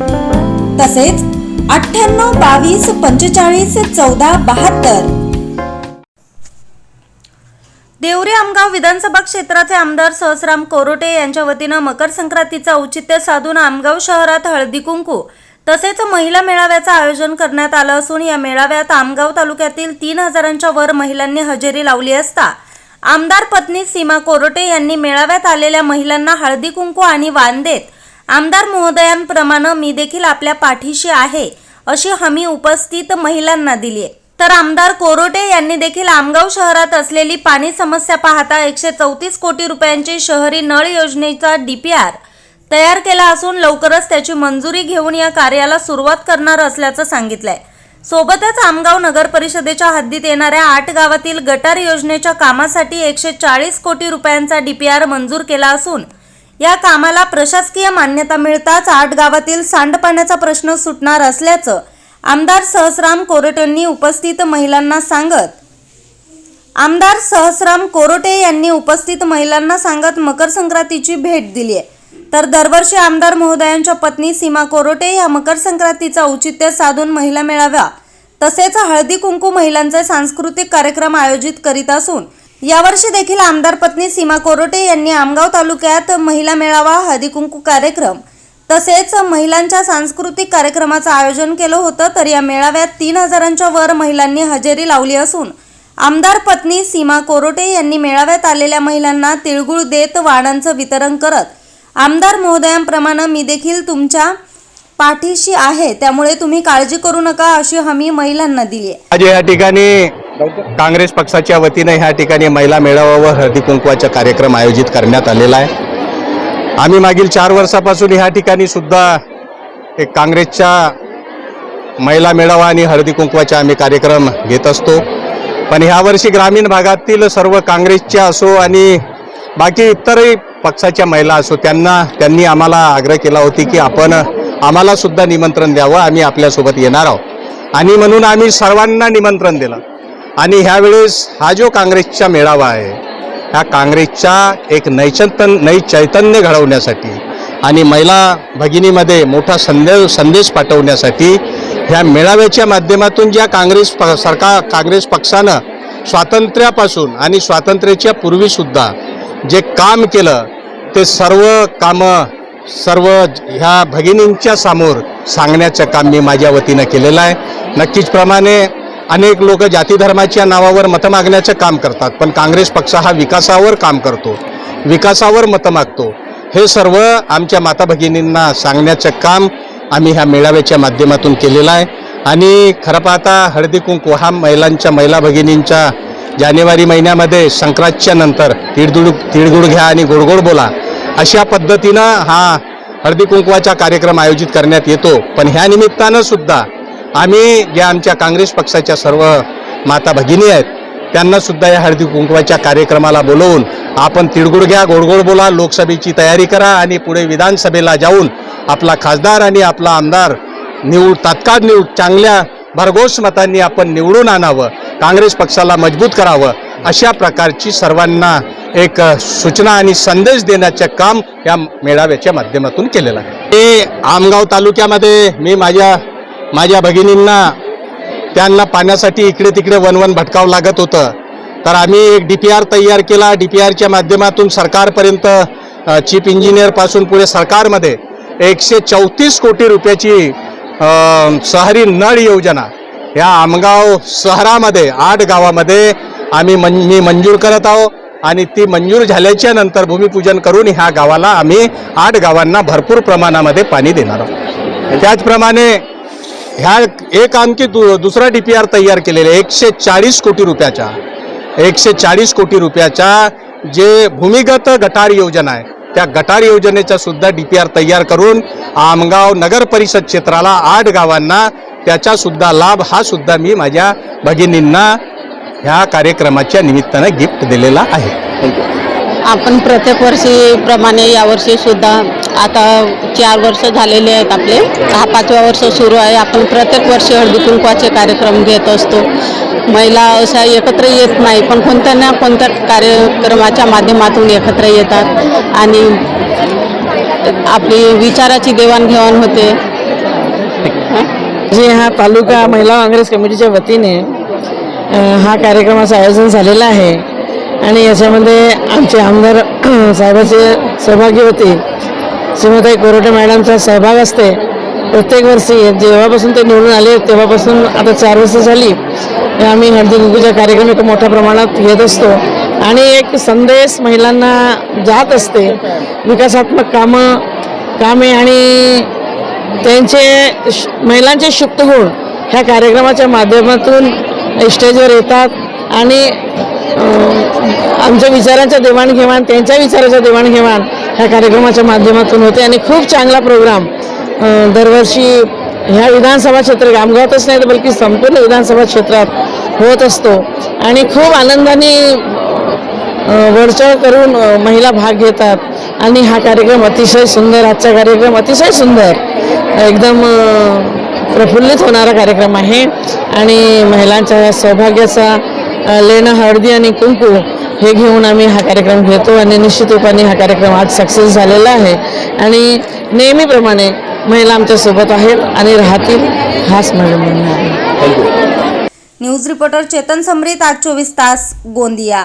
तसेच अठ्ठ्याण्णव बावीस पंचेचाळीस चौदा बहात्तर. देवरी आमगाव विधानसभा क्षेत्राचे आमदार सहसराम कोरोटे यांच्या वतीनं मकर संक्रांतीचं औचित्य साधून आमगाव शहरात हळदी कुंकू तसेच महिला मेळाव्याचं आयोजन करण्यात आलं असून या मेळाव्यात आमगाव तालुक्यातील तीन हजारांच्या वर महिलांनी हजेरी लावली असता आमदार पत्नी सीमा कोरोटे यांनी मेळाव्यात आलेल्या महिलांना हळदी कुंकू आणि वाण देत आमदार महोदयांप्रमाणे मी देखील आपल्या पाठीशी आहे अशी हमी उपस्थित महिलांना दिली आहे. तर आमदार कोरोटे यांनी देखील आमगाव शहरात असलेली पाणी समस्या पाहता एकशे चौतीस कोटी रुपयांची शहरी नळ योजनेचा डीपीआर तयार केला असून लवकरच त्याची मंजुरी घेऊन या कार्याला सुरुवात करणार असल्याचं सांगितलंय. सोबतच आमगाव नगर परिषदेच्या हद्दीत येणाऱ्या आठ गावातील गटार योजनेच्या कामासाठी एकशे चाळीस कोटी रुपयांचा डीपीआर मंजूर केला असून या कामाला प्रशासकीय मान्यता मिळताच आठ गावातील सांडपाण्याचा प्रश्न सुटणार असल्याचं आमदार सहसराम कोरटेंनी उपस्थित महिलांना सांगत. आमदार सहसराम कोरोटे यांनी उपस्थित महिलांना सांगत मकर संक्रांतीची भेट दिली आहे. तर दरवर्षी आमदार महोदयांच्या पत्नी सीमा कोरोटे या मकर संक्रांतीचा औचित्य साधून महिला मेळाव्या तसेच हळदी कुंकू महिलांचे सांस्कृतिक कार्यक्रम आयोजित करीत असून यावर्षी देखील आमदार पत्नी सीमा कोरोटे यांनी आमगाव तालुक्यात महिला मेळावा हळदीकुंकू कार्यक्रम तसेच महिलांच्या सांस्कृतिक कार्यक्रमाचं आयोजन केलं होतं. तर या मेळाव्यात तीन हजारांच्या वर महिलांनी हजेरी लावली असून आमदार पत्नी सीमा कोरोटे यांनी मेळाव्यात आलेल्या महिलांना तिळगुळ देत वाणांचं वितरण करत आमदार महोदयांप्रमाणे मी देखील तुमच्या पाठीशी आहे त्यामुळे तुम्ही काळजी करू नका अशी हमी महिलांना दिली आहे. या ठिकाणी काँग्रेस पक्षाच्या वतीने ह्या ठिकाणी महिला मेळावा व हळदी कुंकवाचा कार्यक्रम आयोजित करण्यात आलेला आहे. आम्ही मागील चार वर्षापासून ह्या ठिकाणी सुद्धा एक काँग्रेसच्या महिला मेळावा आणि हळदी कुंकवाचा आम्ही कार्यक्रम घेत असतो. पण ह्यावर्षी ग्रामीण भागातील सर्व काँग्रेसच्या असो आणि बाकी इतरही पक्षाच्या महिला असो त्यांना त्यांनी आम्हाला आग्रह केला होती की आपण आम्हाला सुद्धा निमंत्रण द्यावं आम्ही आपल्यासोबत येणार आहोत. आणि म्हणून आम्ही सर्वांना निमंत्रण दिलं. आणि ह्यावेळेस हा जो काँग्रेसचा मेळावा आहे ह्या काँग्रेसच्या एक नैचैतन नैचैतन्य घडवण्यासाठी आणि महिला भगिनीमध्ये मोठा संदेश संदेश पाठवण्यासाठी ह्या मेळाव्याच्या माध्यमातून ज्या काँग्रेस प सरकार काँग्रेस पक्षानं स्वातंत्र्यापासून आणि स्वातंत्र्याच्या पूर्वीसुद्धा जे काम केलं ते सर्व कामं सर्व ह्या भगिनींच्या समोर सांगण्याचं काम मी माझ्या वतीनं केलेलं आहे. नक्कीच प्रमाणे अनेक लोक जाती धर्माच्या नावावर मतं मागण्याचं काम करतात पण काँग्रेस पक्ष हा विकासावर काम करतो विकासावर मतं मागतो. हे सर्व आमच्या माता भगिनींना सांगण्याचं काम आम्ही ह्या मेळाव्याच्या माध्यमातून केलेलं आहे. आणि खरं पाहता हळदी कुंकू हा महिलांच्या महिला भगिनींच्या जानेवारी महिन्यामध्ये संक्रांतच्या नंतर तिळगुळ तिळगुळ घ्या आणि गोडगोड बोला अशा पद्धतीनं हा हळदी कुंकवाचा कार्यक्रम आयोजित करण्यात येतो. पण ह्या निमित्तानं सुद्धा आम्ही ज्या आमच्या काँग्रेस पक्षाच्या सर्व माता भगिनी आहेत त्यांना सुद्धा या हळदी कुंकवाच्या कार्यक्रमाला बोलवून आपण तिळगुळ घ्या गोडगोड बोला लोकसभेची तयारी करा आणि पुढे विधानसभेला जाऊन आपला खासदार आणि आपला आमदार निवड तात्काळ निवड चांगल्या भरघोस मतांनी आपण निवडून आणावं काँग्रेस पक्षाला मजबूत करावं अशा प्रकारची सर्वांना एक सूचना आणि संदेश देण्याचं काम या मेळाव्याच्या माध्यमातून केलेलं आहे. हे आमगाव तालुक्यामध्ये मी माझ्या माझ्या भगिनींना त्यांना पाण्यासाठी इकडे तिकडे वनवन भटकावं लागत होतं. तर आम्ही एक डी पी आर तयार केला. डी पी आरच्या माध्यमातून सरकारपर्यंत चीफ इंजिनियरपासून पुढे सरकारमध्ये एकशे चौतीस कोटी रुपयाची शहरी नळ योजना या आमगाव शहरामध्ये आठ गावामध्ये आम्ही मन मी मंजूर करत आहोत आणि ती मंजूर झाल्याच्यानंतर भूमिपूजन करून ह्या गावाला आम्ही आठ गावांना भरपूर प्रमाणामध्ये पाणी देणार आहोत. त्याचप्रमाणे ह्या एक आणखी दु दुसरा डी पी आर तयार केलेले एकशे चाळीस कोटी रुपयाचा एकशे चाळीस कोटी रुपयाच्या जे भूमिगत गटार योजना आहे त्या गटार योजनेचा सुद्धा डी पी आर तयार करून आमगाव नगर परिषद क्षेत्राला आठ गावांना त्याचा सुद्धा लाभ हा सुद्धा मी माझ्या भगिनींना ह्या कार्यक्रमाच्या निमित्तानं गिफ्ट दिलेला आहे. थँक्यू आपण प्रत्येक वर्षीप्रमाणे यावर्षी सुद्धा आता चार वर्ष झालेले आहेत आपले. हा पाचवा वर्ष सुरू आहे. आपण प्रत्येक वर्षी हळदी कुंकवाचे कार्यक्रम घेत असतो. महिला अशा एकत्र येत नाही पण कोणत्या ना कोणत्या कार्यक्रमाच्या माध्यमातून एकत्र येतात. आणि आपली विचाराची देवाणघेवाण होते. जे हा तालुका महिला काँग्रेस कमिटीच्या वतीने हा कार्यक्रमाचं आयोजन झालेलं आहे. आणि याच्यामध्ये आमचे आमदार साहेबाचे सहभागी होते. श्रीमताई कोरोटे मॅडमचा सहभाग असते. प्रत्येक वर्षी जेव्हापासून ते निवडून आले तेव्हापासून आता चार वर्ष झाली. आम्ही हळदी कुंकूचा कार्यक्रम एक मोठ्या प्रमाणात घेत असतो. आणि एक संदेश महिलांना जात असते. विकासात्मक कामं कामे आणि त्यांचे श- महिलांचे शुप्त गुण ह्या कार्यक्रमाच्या माध्यमातून स्टेजवर येतात. आणि आमच्या विचारांच्या देवाणघेवाण त्यांच्या विचाराच्या देवाणघेवाण ह्या कार्यक्रमाच्या माध्यमातून होते आणि खूप चांगला प्रोग्राम दरवर्षी ह्या विधानसभा क्षेत्र गामगावातच नाही तर बल्कि संपूर्ण विधानसभा क्षेत्रात होत असतो. आणि खूप आनंदाने अ, वरचढ करून महिला भाग घेतात. आणि हा कार्यक्रम अतिशय सुंदर आजचा कार्यक्रम अतिशय सुंदर एकदम प्रफुल्लित होणारा कार्यक्रम आहे. आणि महिलांच्या या सौभाग्याचा लेणं हळदी आणि कुंकू हे घेऊन आम्ही हा कार्यक्रम घेतो आणि निश्चित रूपाने हा कार्यक्रम आज सक्सेस झालेला आहे. आणि नेहमीप्रमाणे महिला आमच्यासोबत आहेत आणि राहतील हाच माझं म्हणणं आहे. न्यूज रिपोर्टर चेतन समरीत आज चोवीस तास गोंदिया.